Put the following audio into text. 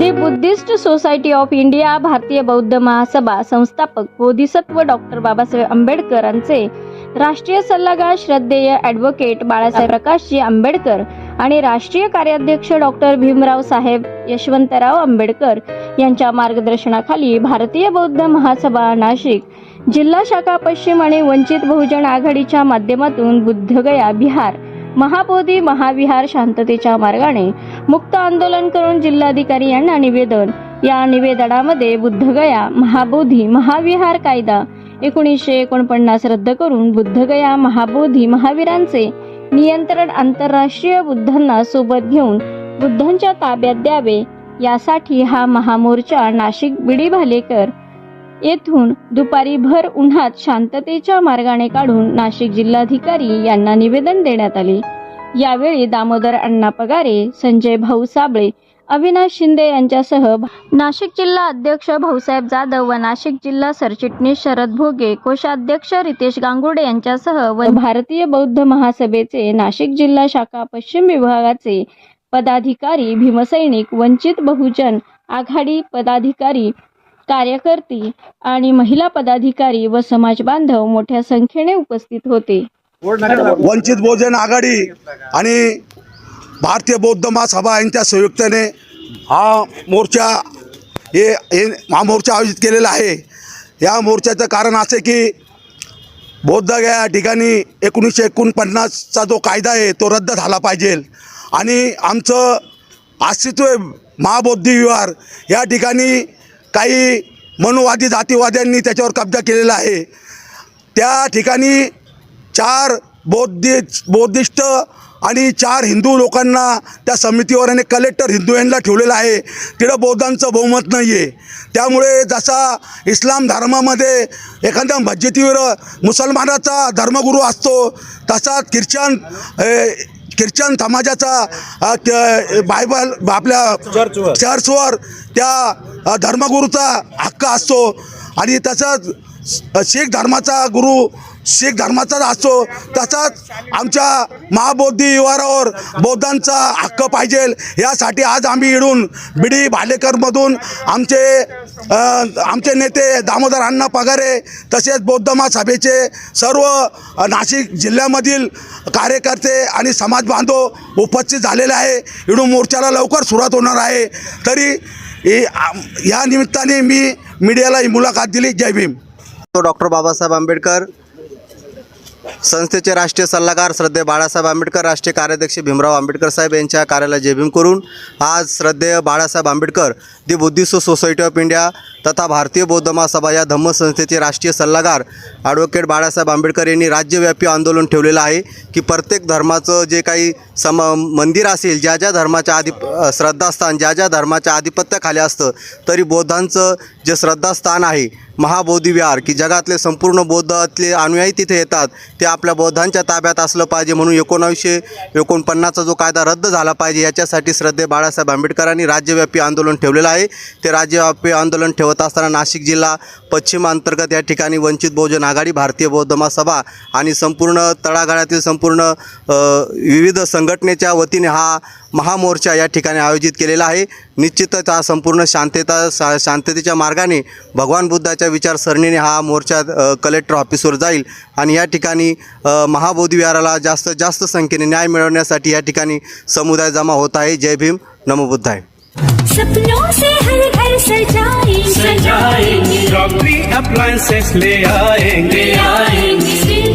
The Buddhist society of India Bharatiya Bauddha Mahasabha संस्थापक Bodhisattva doctor Babasaheb आंबेडकरांचे राष्ट्रीय सल्लागार श्रद्धेय ॲडव्होकेट बाळासाहेब प्रकाशजी आंबेडकर आणि राष्ट्रीय कार्याध्यक्ष डॉक्टर भीमराव साहेब यशवंतराव आंबेडकर यांच्या मार्गदर्शनाखाली भारतीय बौद्ध महासभा नाशिक जिल्हा शाखा पश्चिम आणि वंचित बहुजन आघाडीच्या माध्यमातून बुद्धगया बिहार महाबोधी महाविहार शांततेच्या मार्गाने मुक्त आंदोलन करून जिल्हाधिकारी यांना निवेदन. या निवेदनामध्ये बुद्धगया महाबोधी महाविहार कायदा एकोणीसशे एकोणपन्नास रद्द करून बुद्धगया महाबोधी महावीरांचे नियंत्रण आंतरराष्ट्रीय बुद्धांना सोबत घेऊन बुद्धांच्या ताब्यात द्यावे. यासाठी हा महामोर्चा नाशिक बिडी भालेकर येथून दुपारी भर उन्हात शांततेच्या मार्गाने काढून नाशिक जिल्हाधिकारी यांना निवेदन देण्यात आले. यावेळी दामोदर अण्णा पगारे संजय भाऊ साबळे अविनाश शिंदे यांच्यासह नाशिक जिल्हा अध्यक्ष भाऊसाहेब जाधव व नाशिक जिल्हा सरचिटणीस शरद भोगे कोषाध्यक्ष रितेश गांगुर्डे यांच्यासह व भारतीय बौद्ध महासभेचे नाशिक जिल्हा शाखा पश्चिम विभागाचे पदाधिकारी भीमसैनिक वंचित बहुजन आघाडी पदाधिकारी कार्यकर्ती आणि महिला पदाधिकारी व समाज बांधव मोठ्या संख्येने उपस्थित होते. वंचित बहुजन आघाडी आणि भारतीय बौद्ध महासभा यांच्या संयुक्ताने हा मोर्चा हे हे हा मोर्चा आयोजित केलेला आहे. या मोर्चाचं कारण असं की बौद्ध या ठिकाणी एकोणीसशे एकोणपन्नासचा जो कायदा आहे तो रद्द झाला पाहिजे. आणि आमचं अस्तित्व आहे महाबौद्धी विहार. या ठिकाणी काही मनोवादी जातीवाद्यांनी त्याच्यावर कब्जा केलेला आहे. त्या ठिकाणी चार बौद्धी बौद्धिस्ट आणि चार हिंदू लोकांना त्या समितीवर आणि कलेक्टर हिंदू यांना ठेवलेलं आहे. तिथं बौद्धांचं बहुमत नाही आहे त्यामुळे जसा इस्लाम धर्मामध्ये एखाद्या मस्जिदीवर मुसलमानाचा धर्मगुरू असतो तसा ख्रिश्चन ख्रिश्चन समाजाचा बायबल आपल्या चर्चवर. त्या धर्मगुरूचा हक्क असतो. आणि तसंच शीख धर्माचा गुरु शीख धर्माचाच असतो तसाच आमच्या महाबौद्धी युवारावर बौद्धांचा हक्क पाहिजे. यासाठी आज आम्ही इडून बिडी भालेकरमधून आमचे आमचे नेते दामोदर अण्णा पगारे तसेच बौद्ध महासभेचे सर्व नाशिक जिल्ह्यामधील कार्यकर्ते आणि समाज बांधव उपस्थित झालेले आहे. इडून मोर्चाला लवकर सुरुवात होणार आहे. तरी या निमित्ताने मी मीडियाला ही मुलाखत दिली. जय भीम. तो डॉक्टर बाबासाहेब आंबेडकर संस्थेचे राष्ट्रीय सल्लागार श्रद्धेय बाळासाहेब आंबेडकर राष्ट्रीय कार्याध्यक्ष भीमराव आंबेडकर साहेब यांच्या कार्याला जेबीम करून आज श्रद्धेय Balasaheb Ambedkar the Buddhist society of India तथा भारतीय बौद्ध महासभा या धम्मसंस्थेचे राष्ट्रीय सल्लागार ॲडव्होकेट बाळासाहेब आंबेडकर यांनी राज्यव्यापी आंदोलन ठेवलेलं आहे की प्रत्येक धर्माचं जे काही सम मंदिर असेल ज्या ज्या धर्माच्या आधी श्रद्धास्थान ज्या ज्या धर्माच्या आधिपत्याखाली असतं तरी बौद्धांचं जे श्रद्धास्थान आहे महाबोधी विहार की जगातले संपूर्ण बौद्धातले अनुयायी तिथे येतात ते आपल्या बौद्धांच्या ताब्यात असलं पाहिजे म्हणून एकोणावीसशे एकोणपन्नासचा जो कायदा रद्द झाला पाहिजे याच्यासाठी श्रद्धे बाळासाहेब आंबेडकरांनी राज्यव्यापी आंदोलन ठेवलेलं आहे. ते राज्यव्यापी आंदोलन ठेवत असताना नाशिक जिल्हा पश्चिम अंतर्गत या ठिकाणी वंचित बहुजन आघाडी भारतीय बौद्ध महासभा आणि संपूर्ण तळागाळातील संपूर्ण विविध संघटनेच्या वतीने हा महामोर्चा या ठिकाणी आयोजित केलेला आहे. निश्चितच हा संपूर्ण शांतता शा शांततेच्या मार्गाने भगवान बुद्धाच्या विचारसरणीने हा मोर्चा कलेक्टर ऑफिसवर जाईल आणि या ठिकाणी अ, महाबोधी विहाराला जास्तीत जास्त संख्येने न्याय मिळवण्यासाठी या ठिकाणी समुदाय जमा होत आहे. जय भीम. नमो बुद्धाय. सपनों से हर घर सजाएंगे। ले आएंगे। आएंगे।